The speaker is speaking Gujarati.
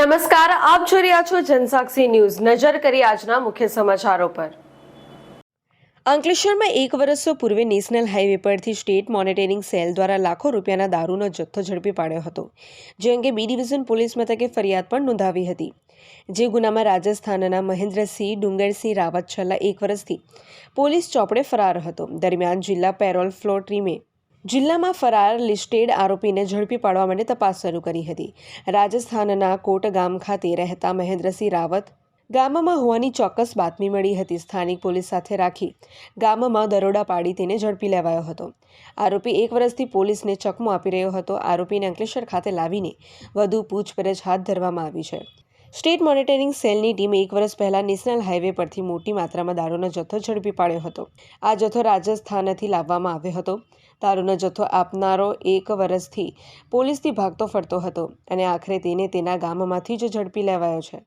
નમસ્કાર, આપ જોઈ રહ્યા છો જનસાક્ષી ન્યૂઝ. નજર કરી આજના મુખ્ય સમાચારો પર. અંકલેશ્વરમાં એક વર્ષ પૂર્વે નેશનલ હાઈવે પરથી સ્ટેટ મોનિટરિંગ સેલ દ્વારા લાખો રૂપિયાના દારૂનો જથ્થો ઝડપી પાડ્યો હતો, જે અંગે બી ડિવિઝન પોલીસ મથકે ફરિયાદ પણ નોંધાવી હતી. જે ગુનામાં રાજસ્થાનના મહેન્દ્રસિંહ, ડુંગરસિંહ રાવત છેલ્લા એક વર્ષથી પોલીસ ચોપડે ફરાર હતો. દરમિયાન જિલ્લા પેરોલ ફ્લો ટીમે જિલ્લામાં ફરાર લિસ્ટેડ આરોપીને ઝડપી પાડવા માટે તપાસ શરૂ કરી હતી. રાજસ્થાનના કોટ ગામ ખાતે રહેતા મહેન્દ્રસિંહ રાવત ગામમાં હોવાની ચોક્કસ બાતમી મળી હતી સ્થાનિક પોલીસ સાથે રાખી ગામમાં દરોડા પાડી તેને ઝડપી લેવાયો હતો. આરોપી એક વર્ષથી પોલીસને ચકમો આપી રહ્યો હતો. આરોપીને અંકલેશ્વર ખાતે લાવીને વધુ પૂછપરછ હાથ ધરવામાં આવી છે. સ્ટેટ મોનિટરિંગ સેલની ટીમે એક વર્ષ પહેલા નેશનલ હાઈવે પરથી મોટી માત્રામાં દારૂનો જથ્થો ઝડપી પાડ્યો હતો. આ જથ્થો રાજસ્થાનથી લાવવામાં આવ્યો હતો. દારૂનો જથ્થો આપનારો એક વર્ષથી પોલીસથી ભાગતો ફરતો હતો અને આખરે તેને તેના ગામમાંથી જ ઝડપી લેવાયો છે.